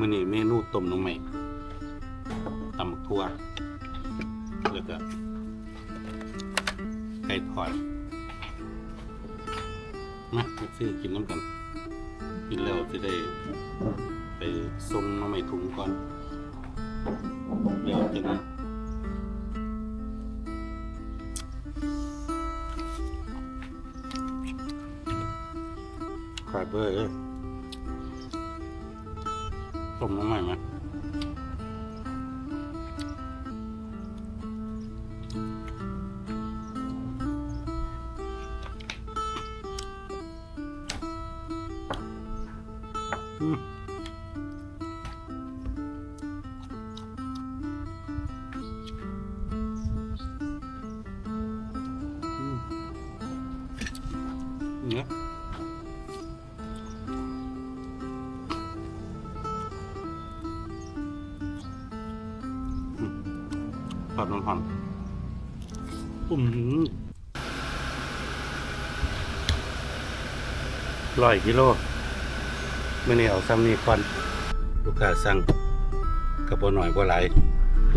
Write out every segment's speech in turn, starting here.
มื้อนี้เมนูต้มน้ำใหม่ตำบักทั่วแล้วก็ไก่ทอดมาซื้อกินน้ำกัน กินแล้วจะได้ไปส่งน้ำใหม่ถุงก่อนเดี๋ยวจะนะขาดเบอร์เลย ผัดมันหอมอืมร้อยกิโลไม่นี่เอาซ้ำนี่ก่อนลูกค้าสั่งกับบ่หน่อยบ่หลาย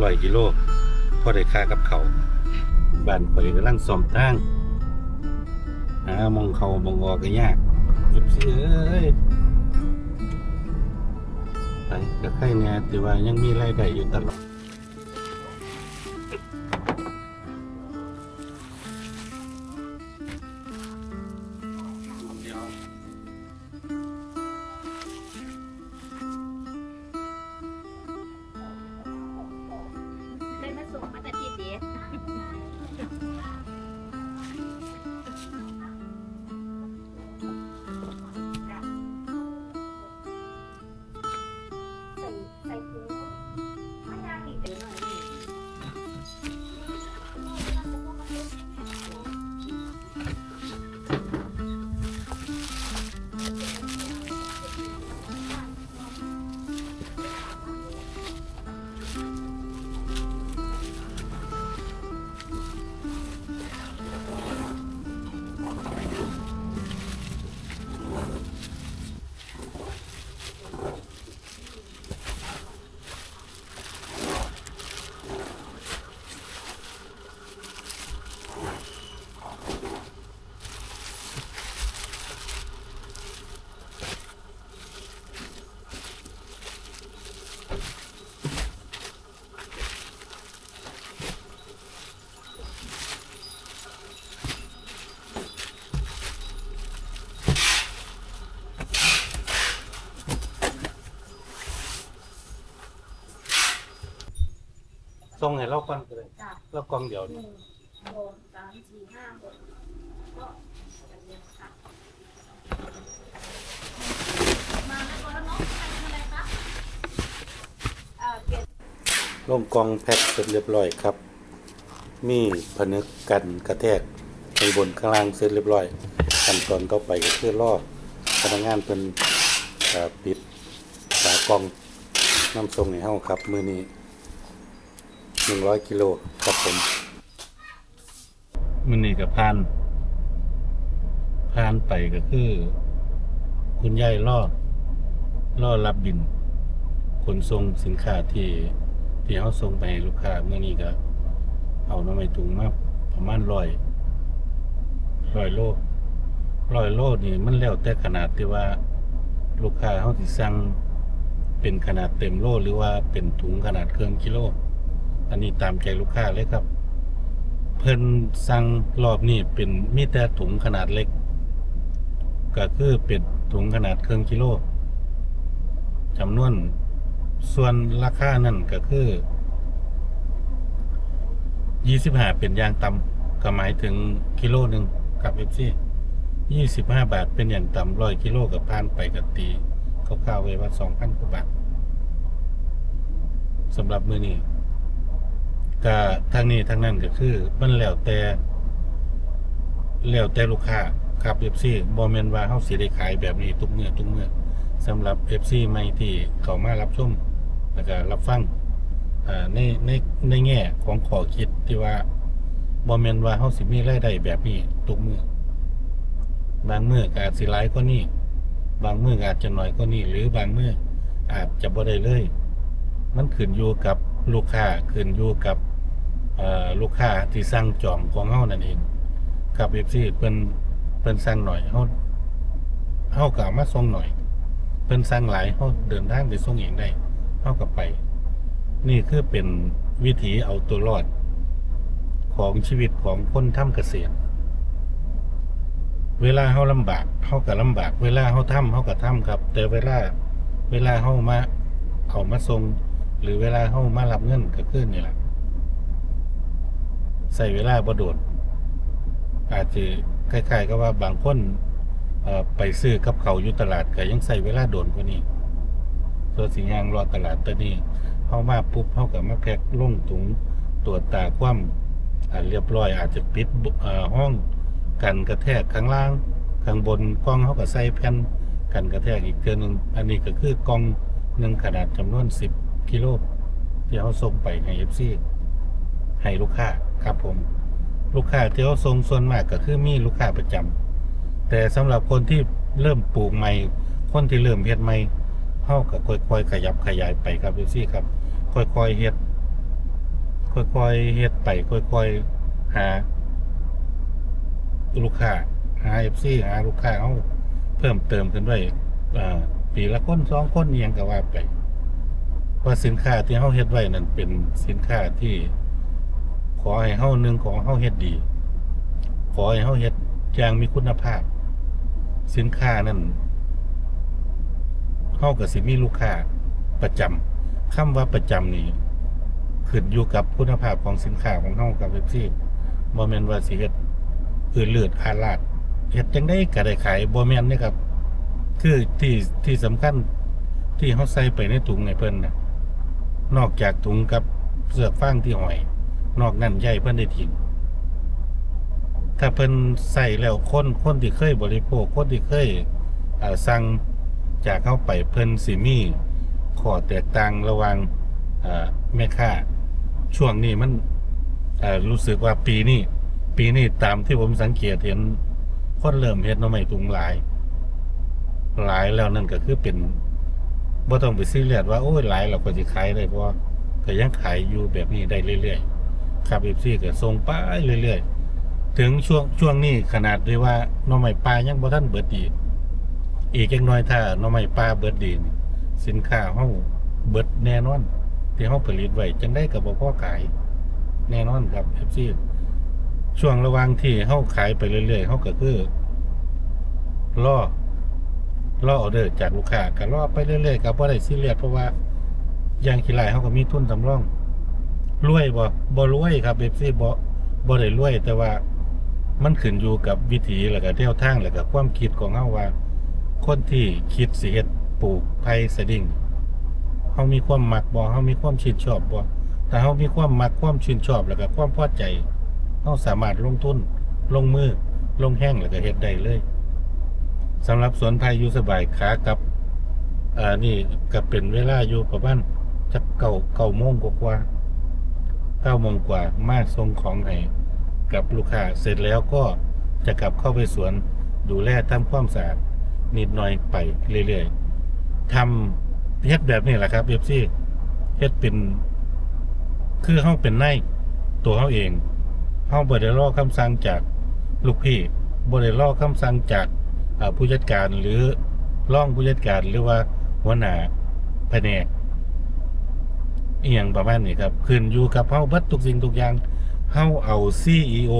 ร้อยกิโลพอได้ค่ากับเขาวบ้านข่อยกำลังซ่อมทางหามองเขามองออกก็ยากเก็บเสียเอ้ยไปก็ใครเนี่ยแต่ว่ายังมีรายได้อยู่ตลอด ส่งให้เราก่อนก็ได้จ้ะเรากล่องเดียวหนี่นึ่งสองสามสี่ห้าหกก็แบบนี้ค่ะ มาแล้วก็น้องใครทำอะไรคะเอ่อเปลี่ยนลงกล่องแพ็คเสร็จเรียบร้อยครับ มีผนึกกันกระแทกข้างบนข้างล่างเสร็จเรียบร้อยขั้นตอนต่อไปก็คือรอพนักงานเพิ่นเอ่อปิดฝากล่องน้ำส่งให้เฮาครับมื้อนี้ 100กิโลครับผมมื้อนี้ก็ผ่านผ่านไปก็คือ คุณยายล่อล่อรับบินขนส่งสินค้าที่ที่เขาส่งไปให้ลูกค้าเมื่อนี้ก็เอาน้ำไม่ถุงมาประมาณร้อยร้อยโลร้อยโลนี่มันแล้วแต่ขนาดที่ว่าลูกค้าเขาสิสั่งเป็นขนาดเต็มโลหรือว่าเป็นถุงขนาดเครื่องกิโล อันนี้ตามใจลูกค้าเลยครับ เพิ่นสั่งรอบนี้เป็นมีแต่ถุงขนาดเล็ก ก็คือเป็นถุงขนาดเครื่องกิโลจำนวน ส่วนราคานั่นก็คือยี่สิบห้าเป็นยางต่ำก็หมายถึงกิโลหนึ่งกับเอฟซียี่สิบห้าบาทเป็นอย่างต่ำร้อยกิโลกับพานไปกับตีคร่าวๆไว้ว่าสองพันกว่าบาทสำหรับมือนี้ ก็ทางนี้ทางนั้นก็คือ มันแล้วแต่แล้วแต่ลูกค้าครับเอฟซีบอมเมนว่าเฮาสิได้ขายแบบนี้ทุกเมื่อทุกเมื่อสำหรับ FC ใหม่ที่เข้ามารับชมแล้วก็รับฟังในในในแง่ของขอคิดที่ว่าบ่แม่นว่าเฮาสิมีรายได้แบบนี้ทุกมื้อบางมื้อก็อาจสิหลายกว่านี้บางมื้อก็อาจจะน้อยกว่านี้หรือบางมื้ออาจจะบ่ได้เลย มันขึ้นอยู่กับ ลูกค้าขึ้นอยู่กับลูกค้าที่สั่งจองของเฮานั่นเองครับ FC เพิ่นเพิ่นสั่งหน่อยเฮาเฮาก็เอามาส่งหน่อย เพิ่นสั่งหลายเฮาเดินทางไปส่งเองได้เฮาก็ไป นี่คือเป็นวิถีเอาตัวรอด ของชีวิตของคนทำเกษตร เวลาเฮาลำบากเฮาก็ลำบาก เวลาเฮาทำเฮาก็ทำครับ แต่เวลาเวลาเฮามาเอามาส่ง หรือเวลาเฮามารับเงินก็คือนนี่แหละใส่เวลาบ่โดด อาจจะคล้ายๆกับว่าบางคนไปซื้อกับเขาอยู่ตลาดก็ยังใส่เวลาโดนกว่านี้ส่วนสิยางรอตลาดตัวนี้เฮามาปุ๊บเฮาก็มาแพ็คลงถุงตรวจตาความอ่าเรียบร้อย อาจจะปิดห้องกันกระแทกข้างล่างข้างบนกล้องเขาก็ใส่แผ่นกันกระแทกอีกเทือนึงอันนี้ก็คือกล้องหนึ่งขนาดจำนวน10 กิโลที่เขาส่งไปให้ FC ให้ลูกค้าครับผม ลูกค้าที่เขาส่งส่วนมากก็คือมีลูกค้าประจำแต่สำหรับคนที่เริ่มปลูกใหม่ คนที่เริ่มเฮ็ดใหม่เฮาก็ค่อยๆขยับขยายไปครับ FC ครับ ค่อยๆเฮ็ดค่อยๆเฮ็ดไปค่อยๆหา ลูกค้าหาเอฟซีหาลูกค้าเขาเพิ่มเติมขึ้นด้วยปีละคนสองคนเอียงก็ว่าไป ว่าสินค้าที่เขาเฮ็ดไว้นั่นเป็นสินค้าที่ขอให้เฮาหนึ่งขอให้เฮาเฮ็ดดี ขอให้เฮาเฮ็ดอย่างมีคุณภาพ สินค้านั่นเฮาก็สิมีลูกค้าประจำคำว่าประจำนี่ขึ้นอยู่กับคุณภาพของสินค้าของเฮากับเอฟซีบ่แม่นว่าสิเฮ็ดอืดเลือดอาลาดเฮ็ดจังได้ก็ได้ขายบ่แม่นนี่ครับ คือที่ที่สำคัญที่เขาใส่ไปในถุงในเพิ่นน่ะ นอกจากถุงกับเสือกฟางที่หอย นอกนั้นใหญ่เพิ่นได้ทิ้งถ้าเพิ่นใส่แล้วคนคนที่เคยบริโภคคนที่เคยอ่าสั่งจากเข้าไปเพิ่นสิมีข้อแตกต่างระว่างแม่ค้าช่วงนี้มันรู้สึกว่าปีนี้ปีนี้ตามที่ผมสังเกตเห็นคนเริ่มเฮ็ดน่อไม้ตุงหลาย หลายแล้วนั่นก็คือเป็น บ่ต้องไปซีเรียสว่าโอ้ยหลายเราก็สิขายได้เพราะก็ยังขายอยู่แบบนี้ได้เรื่อยๆครับ FC ก็ส่งไปเรื่อยๆ ถึงช่วงช่วงนี้ขนาดที่ว่าน่อไม้ปลายังบ่ทันเบิดดีอีกจักน่อยถ้าน่อไม้ปลาเบิดดีนี่สินค้าเฮาเบิดแน่นอน ที่เฮาผลิตไว้จังได้ก็บ่พอขาย แน่นอนครับ FC ช่วงระหว่างที่เฮาขายไปเรื่อยๆเฮาก็คือรอ รอออเดอร์จากลูกค้าก็รอไปเรื่อยๆครับบ่ได้ซีเรียสเพราะว่ายางขี้หลายเฮาก็มีทุนสำรองรวยบ่บ่รวยครับ FC บ่บ่บ่ได้รวย แต่ว่ามันขึ้นอยู่กับวิถีแล้วก็แนวทางแล้วก็ความคิดของเฮาว่า คนที่คิดสิเฮ็ดปลูกไผ่สะดิ่งเฮามีความมักบ่เฮามีความชื่นชอบบ่ถ้าเฮามีความมักความชื่นชอบแล้วก็ความพอใจเราสามารถลงทุนลงมือลงแห้งแล้วก็เฮ็ดได้เลย สำหรับสวนไทยอยู่สบายขากับอ่านี่ก็เป็นเวลาอยู่ประมาณจักเก้าเก้าโมงกว่าเก้าโมงกว่ามาส่งของให้กับลูกค้าเสร็จแล้วก็จะกลับเข้าไปสวนดูแลทำความสะอาดนิดหน่อยไปเรื่อยๆทำเฮ็ดแบบนี้แหละครับเอฟซีเฮ็ดเป็น คือเฮาเป็นนายตัวเฮาเองเฮาบ่ได้รอคำสั่งจากลูกพี่บ่ได้รอคำสั่งจาก ผู้จัดการหรือรองผู้จัดการหรือว่าหัวหน้าแผนกอีหยังประมาณนี้ครับขึ้นอยู่กับเฮาบิดทุกสิ่งทุกอย่างเฮาเอา CEO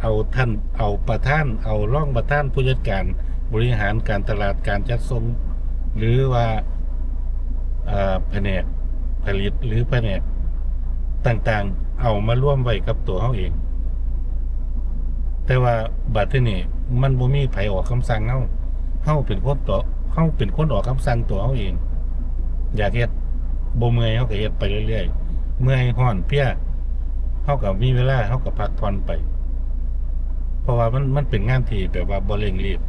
เอาท่านเอาประธาน เอารองประธานผู้จัดการบริหารการตลาดการจัดส่งหรือว่าแผนกผลิตหรือแผนกต่างๆ เอามาร่วมไว้กับตัวเขาเอง แต่ว่าบัดที่นี่ มันบ่มีไผออกคำสั่งเฮาเฮาเป็นคนต่อเฮาเป็นคนออกคำสั่งตัวเฮาเอง อยากเฮ็ดบ่เมื่อยเฮาก็เฮ็ดไปเรื่อยๆเมื่อยฮ้อนเพลียเฮาก็มีเวลาเฮาก็พักผ่อนไป เพราะว่ามันมันเป็นงานที่แบบว่าบ่เร่งรีบ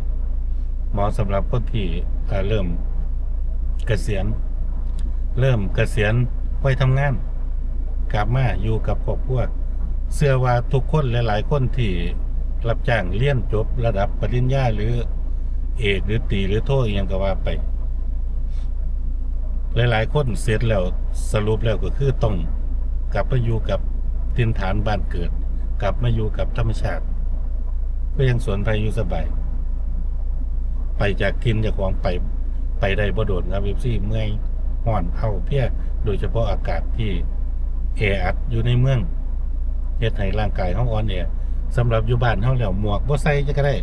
เหมาะสำหรับคนที่เอ่อเริ่มเกษียณเริ่มเกษียณไว้ทำงาน กลับมาอยู่กับครอบครัวเชื่อว่าทุกคนหลาย ๆ คนที่ รับจ้างเรียนจบระดับปริญญาหรือเอกหรือตีหรือโทอหยังก็ว่าไป หลายๆคนเสร็จแล้วสรุปแล้วก็คือต้องกลับมาอยู่กับทินฐานบ้านเกิด กลับมาอยู่กับธรรมชาติ ก็ยังสวนไผ่อยู่สบาย ไปจากทินจากของไปไปได้บ่โดนครับเอฟซี่เมื่อยห่อนเอาเพลียโดยเฉพาะอากาศที่แออัดอยู่ในเมืองเฮ็ดให้ร่างกายเฮาอ่อนแอ สำหรับอยู่บ้านเฮาแล้วหมวกบ่ใส่จะก็ได้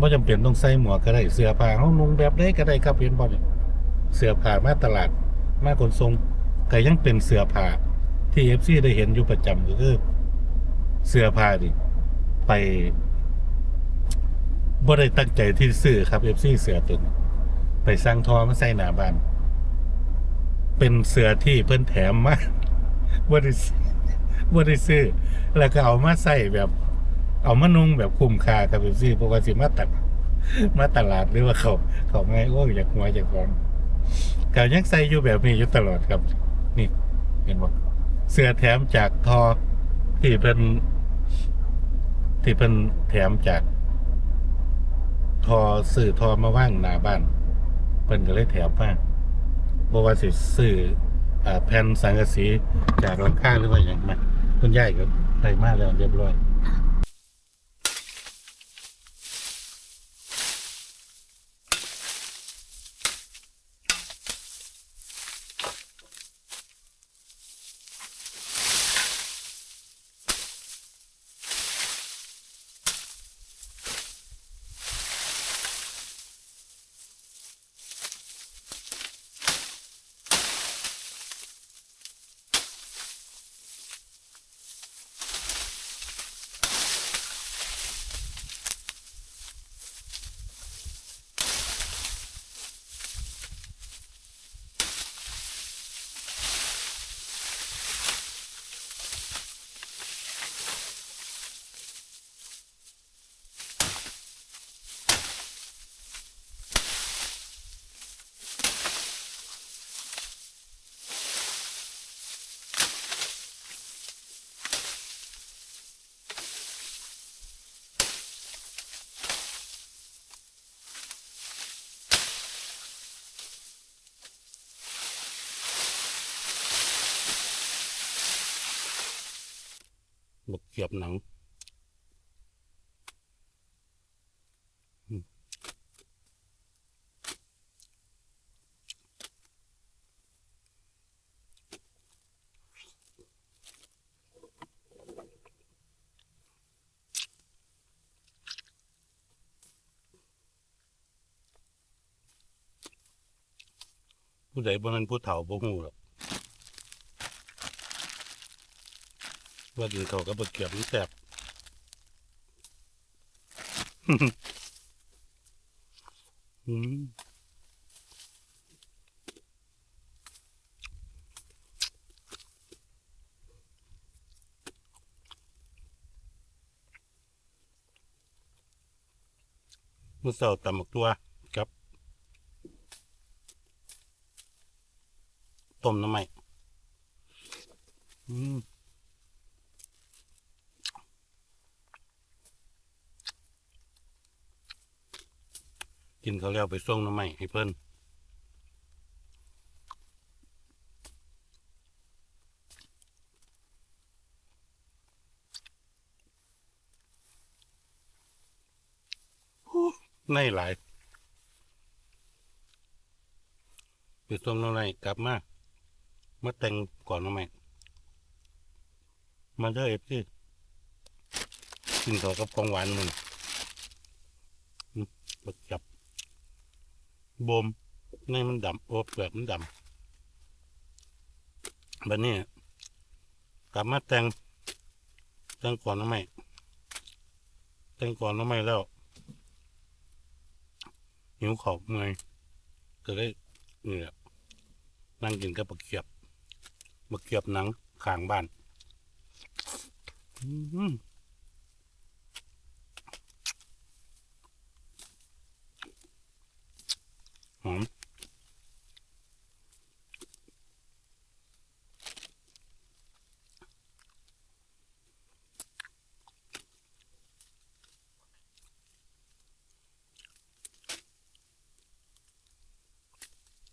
บ่จำเป็นต้องใส่หมวกก็ได้เสื้อผ้าเฮานุ่งแบบใดก็ได้ครับเห็นบ่เนี่ยเสื้อผ้ามาตลาดมาขนส่งก็ยังเป็นเสื้อผ้าที่ FC ได้เห็นอยู่ประจำก็คือเสื้อผ้านี่ไปบ่ได้ตั้งใจที่ซื้อครับ FC เสื้อตัวนี้ไปสั่งทอมาใส่หน้าบ้าน เป็นเสื้อที่เพิ่นแถมมาบ่ได้ซื้อ บ่ได้ซื้อ แล้วก็เอามาใส่แบบ เอามานุ่งแบบคุ้มค่าครับ FC เพราะว่าสิมาตัดมาตลาดหรือว่าเขาเขาไงโอ้ยอยากหัวอยากของก็ยังใส่อยู่แบบนี้อยู่ตลอดครับ นี่เห็นบ่เสื้อแถมจากทอที่เป็นที่เป็นแถมจาก ทอสื่อทอมาว่างหน้าบ้านเพิ่นก็เลยแถมมาบ่ว่าสิซื้ออแผ่นสังกะสีจากหลังคาหรือว่าอย่างมา คุณยายก็ได้มาแล้วเรียบร้อย เกียบหนังผู้ใดบ่นั้นผู้เฒ่าบ่ฮู้หรอก ว่ากินเขาวก็บดเกียบมันแสบอืมมือเสาตำหมกตัวกับต้มน้ำไหมอืม กินเขาแล้วไปส่งน้ำใหม่ให้เพิ่นในหลายไปส่งน้ำใหม่กลับมามาแต่งก่อนน้ำใหม่มาเด้อเอฟซีกินเขากับของหวานมันมบดจับ บมในมันดำโอบเปลือกมันดำบัดนี้กลับมาแต่งแต่งก่อนน้ำไมแต่งก่อนน้ำไมแล้ว หิวขอบเมื่อยก็เลยนี่แหละนั่งกินกับบักเขียบบักเขียบหนังข้างบ้าน อื้อ หือหอม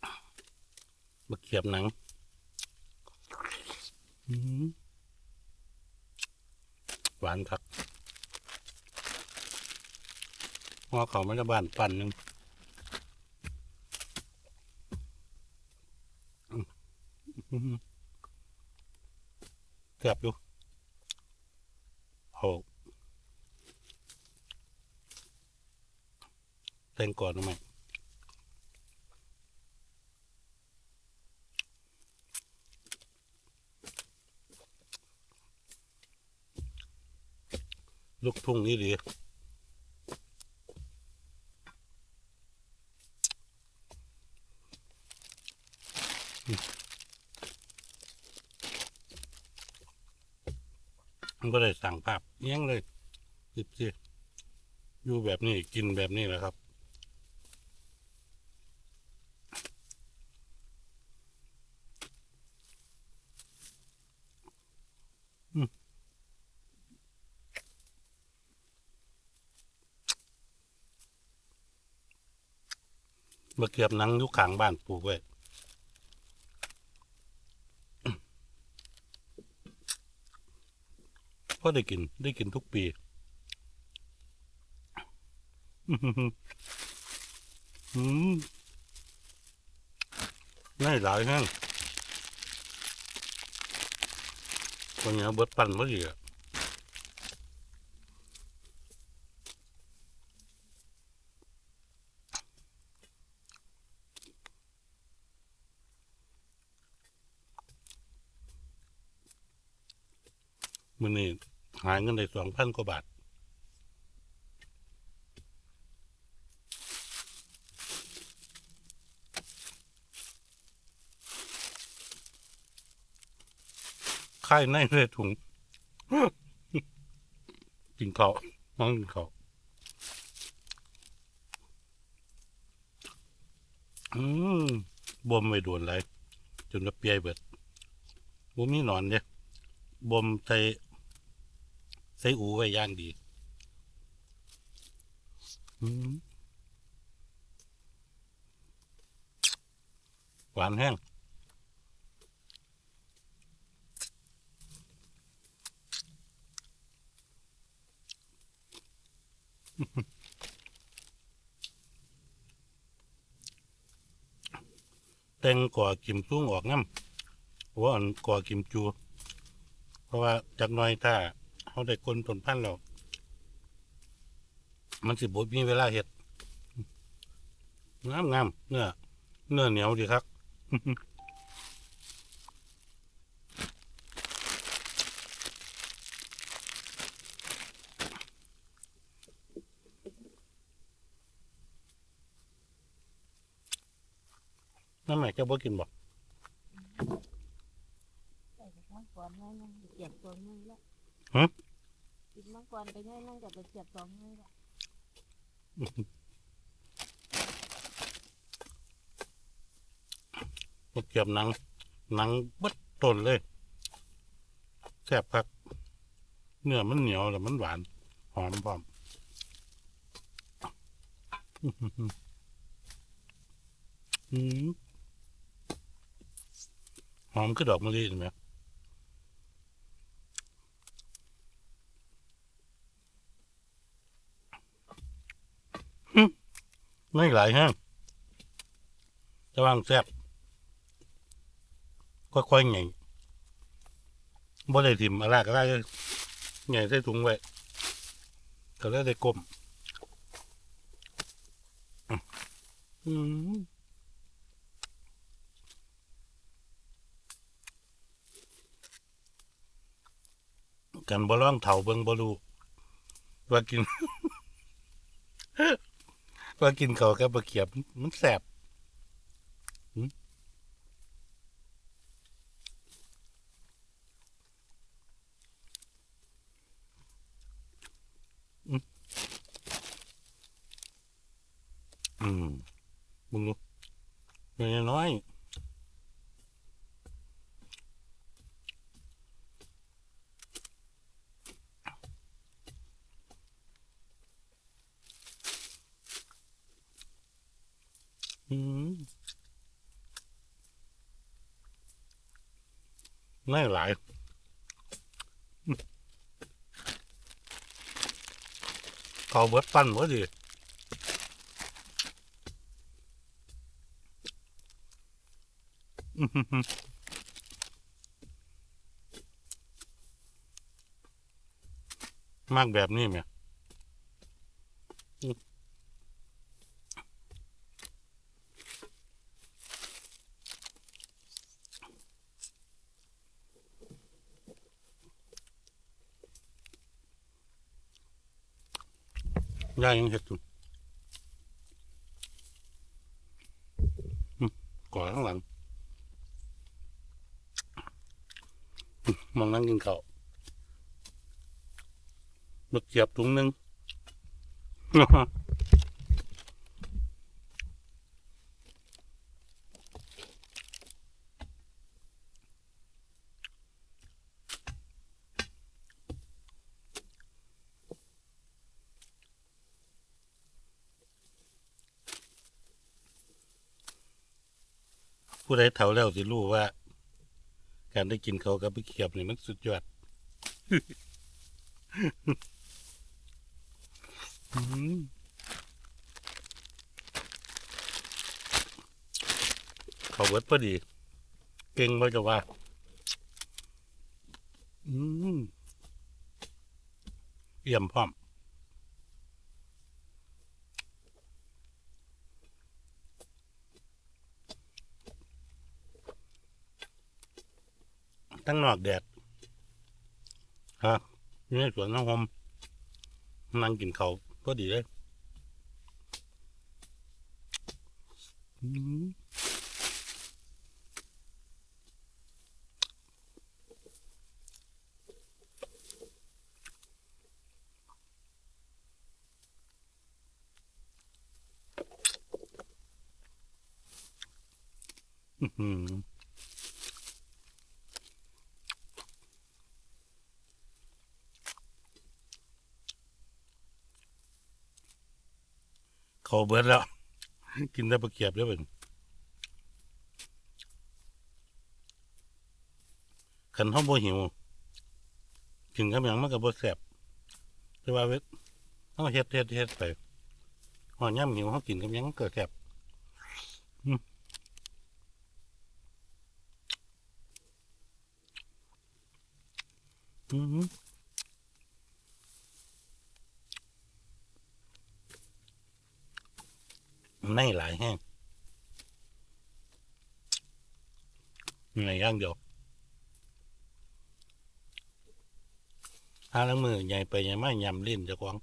อมาเขียบหนังอื้อหือหวานครับห่อเขาวมาจากบ้านปั่นหนึ่งอื้อหือเกือบดูโหเต้นก่อนทำไม ลูกทุ่งนี่ ดีมันก็ได้สั่งภาพเยี้ยงเลยสิบสิอยู่แบบนี้กินแบบนี้แหละครับ มาเกือบนังยุขางบ้านปลูกไว้ก็ได้กินได้กินทุกปีอืมน่าหลายแห้งคนนี้เบิดปั่นพอดีอะ มื่อนี้หายเงินได้สองพันกว่าบาทค่ายในเลยถุงกินเขาวมองกินเขาวอืมบ่มไว้โดนไรจนระเปียเบิดบ่มีหนอนเนี่ยบ่มใส่ ใส่อูไว้ย่างดีอืมหวานแห้งแต่งก่อกิมซุ้งออกน้ำเพราะว่าอันก่อกิมจู เพราะว่าจากหน้อยถ้า เขาได้คนต้นพันธุ์แล้วมันสิบดมีเวลาเห็ดงามงามเนื้อเนื้อเหนียวดีครับนั่นหมายจะบ่กินบ่ใส่มังกรง่ายนั่งเกียบตัวง่ายแล้ว ฮะ กินมังกร ไปง่ายนั่งกับไปเกียบตัวง่ายแล้วบ่เก็บหนัง หนังเบิดต้นเลยแซ่บครับเนื้อมันเหนียวแล้วมันหวาน หอมพร้อมอืมหอมคือดอกมะลิเห็นไหมหึ ไม่หลายแห้งจะวางแซ่บค่อยๆไงบ่ได้ถิ่มอะไรก็ได้ไงใส่ถุงไว้ก็เลยได้กลมอืมกันบ่ร้องเถาเบิงบ่รู้ว่ากิน ว่ากินเขากับบะเขียบมันแสบอืมอืมอืมมึงดูน้อยๆ อืม ไม่หลายเขาเบิดปั้นพอดีมากแบบนี้ไหม ยายยังเห็ดอยู่ก่อข้างหลังมองนั่งกินข้าวบักเจียบถุงหนึ่ง ผู้ใดเฒ่าแล้วสิรู้ว่า การได้กินเขากับไปเขียบนี่มันสุดยอดเขาเบิร์ดพอดี เก่งไว้จะว่า อืมเยี่ยมพร้อม ตั้งนอกแดดฮะอยู่ในสวนน้ำหอมนั่งกินเขาพอดีเลยอืมอื้อหือ เขาเบิดแล้ว กินได้ประเกียบได้เป็นขันห้องบ่หิวกินกับหยังมันก็บ่แซ่บแต่ว่าเวทเฮาเฮ็ดเฮ็ดเฮ็ดไปหอนย่ำหิวเฮากินกับหยังมันก็แซ่บอืมอืม ในหลายแห้งในย่างเดียวหาล้วมือใหญ่ไปใหญ่มากยำลิ้นจะกวาง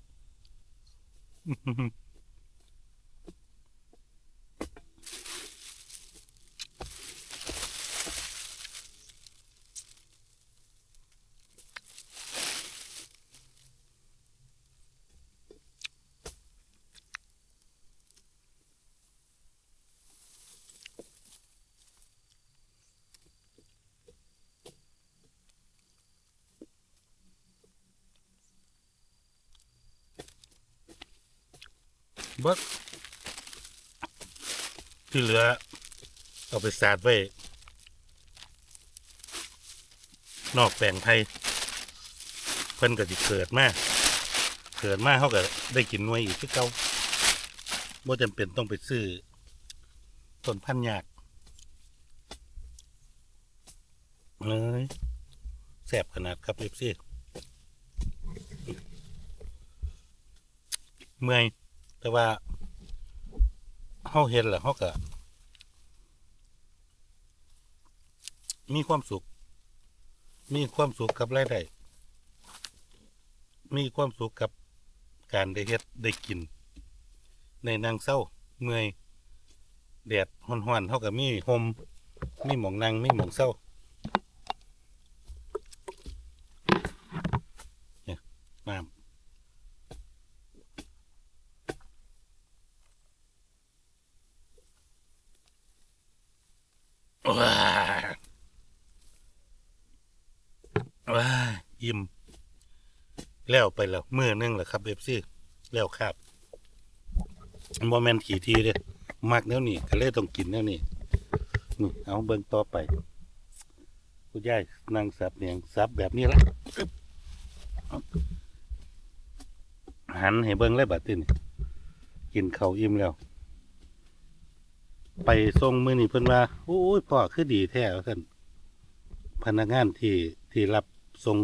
บิดที่เหลือ เอาไปสาดไว้ นอกแปลงไทยเพิ่นก็สิเกิดมาเกิดมาเขาก็ได้กินหน่วยอีกคือเก่าบ่จำเป็นต้องไปซื้อต้นพันธุ์ยากเอ้ยแสบขนาดครับเอฟซีเมื่อย แต่ว่าเฮาเห็นแล้วเฮาก็มีความสุข มีความสุขกับรายได้ มีความสุขกับการได้เฮ็ดได้กิน ในนางเศร้าเมื่อยแดดฮ้อนๆเฮาก็มีหมมีหมองนั่งมีหมองเศร้าเนี่ยน้ำ ว้าว้าอิ่มแล้วไปแล้วมือนึงแหละครับเอฟซีแล้วครับโมเมนขี่ทีเด้มักแนวนี้ก็เลยต้องกินแนวนี้นี่เอาเบิ่งต่อไปคุณยายนั่งสับเนียงสับแบบนี้ละหันให้เบิ่งเลยบัดนี้กินเขาอิ่มแล้ว ไปส่งมือนี่เพิ่นว่าโอ้ยพ่อคือดีแท้ว่าซั่นพนักงานที่ที่รับส่ง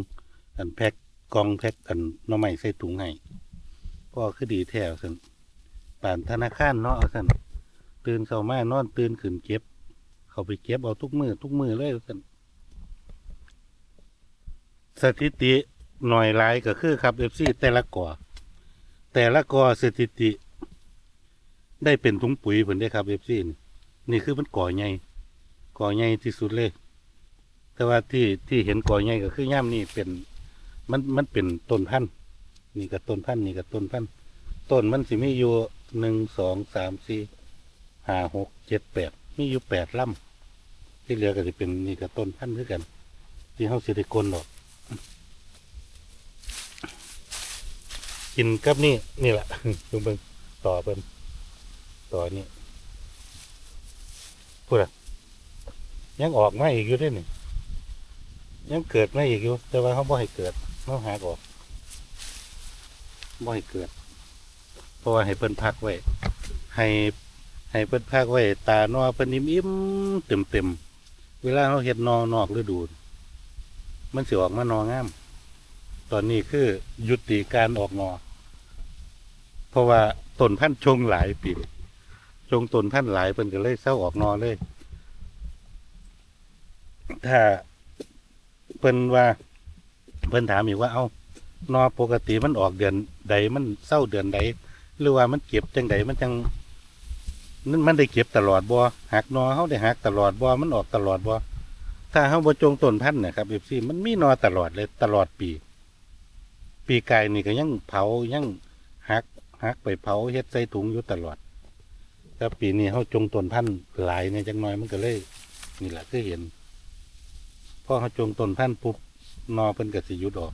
อันแพ็คกองแพ็คอันน่อไม้ใส่ถุงให้พ่อคือดีแท้ว่าซั่นป่านธนาคารเนาะว่าซั่นตื่นเช้ามานอนตื่นขึ้นเก็บ เขาไปเก็บเอาทุกมือทุกมือเลยว่าซั่นสถิติหน่อยหลายก็คือครับ FC แต่ละก่อแต่ละก่อสถิติ ได้เป็นถุงปุ๋ยเพิ่นได้ครับ FC นี่ นี่คือมันก่อใหญ่ก่อใหญ่ที่สุดเลย แต่ว่าที่ที่เห็นก่อใหญ่ก็คือย่ามนี่เป็นมันมันเป็นต้นพันธุ์นี่ก็ต้นพันธุ์นี่ก็ต้นพันธุ์ต้นมันสิมีอยู่หนึ่งสองสามสี่ห้าหกเจ็ดแปดมีอยู่แปดลำที่เหลือก็จะเป็นนี่ก็ต้นพันธุ์คือกัน ที่เขาสิได้กลนหรอกกินกับนี่นี่แหละดูเบิ่งต่อเพิ่นต่อนี่ พูดอะยังออกมาอีกอยู่เด้วยนี่ยังเกิดมาอีกอยู่ แต่ว่าเขาบ่ให้เกิดเขาหากออกบ่ให้เกิด เพราะว่าให้เพิ่นพักไว้ ให้ให้เพิ่นพักไว้ ตานอเพิ่นอิ่มๆเต็มๆเวลาเขาเฮ็ดนอนอกฤดู มันสิออกมานองาม ตอนนี้คือยุติการออกนอเพราะว่าต้นพันธุ์ชงหลายปี ชงต้นพันหลายเพิ่นก็เลยเศร้าออกนอเลย ถ้าเพิ่นว่า เพิ่นถามอีกว่า เอ้านอปกติมันออกเดือนใดมันเศร้าเดือนใดหรือว่ามันเก็บจังใดมันจังนั่นมันได้เก็บตลอดบ่หักนอเฮาได้หักตลอดบ่มันออกตลอดบ่ถ้าเฮาบ่จงต้นพันธุ์นะครับ FC มันมีนอตลอดเลยตลอดปี ปีกายนี่ก็ยังเผายังหักหักไปเผาเฮ็ดใส่ถุงอยู่ตลอด แต่ปีนี้เฮาจงต้นพันธุ์หลายในจังน้อยมันก็เลยนี่แหละคือเห็นพอเขาจงต้นพันธุ์ปุ๊บนอเพิ่นก็สิยุดออก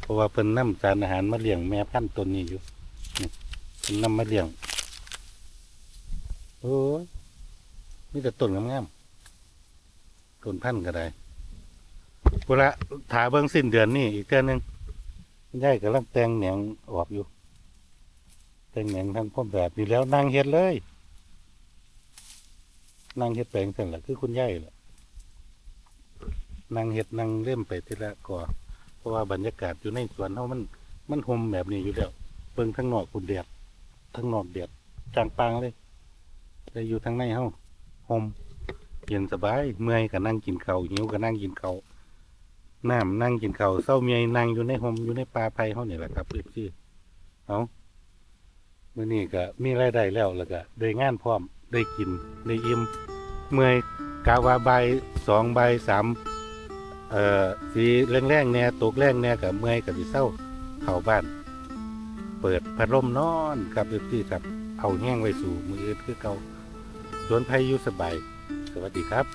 เพราะว่าเพิ่นนำสารอาหารมาเลี้ยงแม่พันธุ์ต้นนี้อยู่เพิ่นนำมาเลี้ยงโอ้ยมีแต่ต้นงามๆต้นพันธุ์ก็ได้เวลาถาเบิ่งสิ้นเดือนนี่อีกเทื่อนึงยายกำลังแตงแหนียงออกอยู่ แต่งแหนงทางพ่อแบบอยู่แล้วนางเฮ็ดเลยนางเฮ็ดแปลงเสั่นแหละคือคุณยายแหละนั่งเห็ดนั่งเล่มไปทีละก่อเพราะว่าบรรยากาศอยู่ในสวนเขามัน มันห่มแบบนี้อยู่แล้วเบิ่งทั้งนอกคุณแดดทั้งนอกแดดจางปางเลยแต่อยู่ทั้งในเขาห่มเย็นสบายเมื่อยก็นั่งกินเขาหิวก็นั่งกินเขาน้ำนั่งกินเขาเศร้าเมียนั่งอยู่ในห่มอยู่ในป่าไผ่เขาเนี่ยแหละครับเอฟซีเอา มื่อนี้ก็มีรายได้แล้วแล้วก็ได้งานพร้อมได้กินได้อิ่มเมื่อยกาวาใบสองใบสามเอ่อสีแรงๆแน่ตกแรงแน่กับเมื่อยกับสิเศร้าเข้าบ้าน เปิดพัดลมนอนครับเอฟซีครับเอาแห้งไว้สู่มืออื่นคือเก่าสวนไผ่อยู่สบาย สวัสดีครับ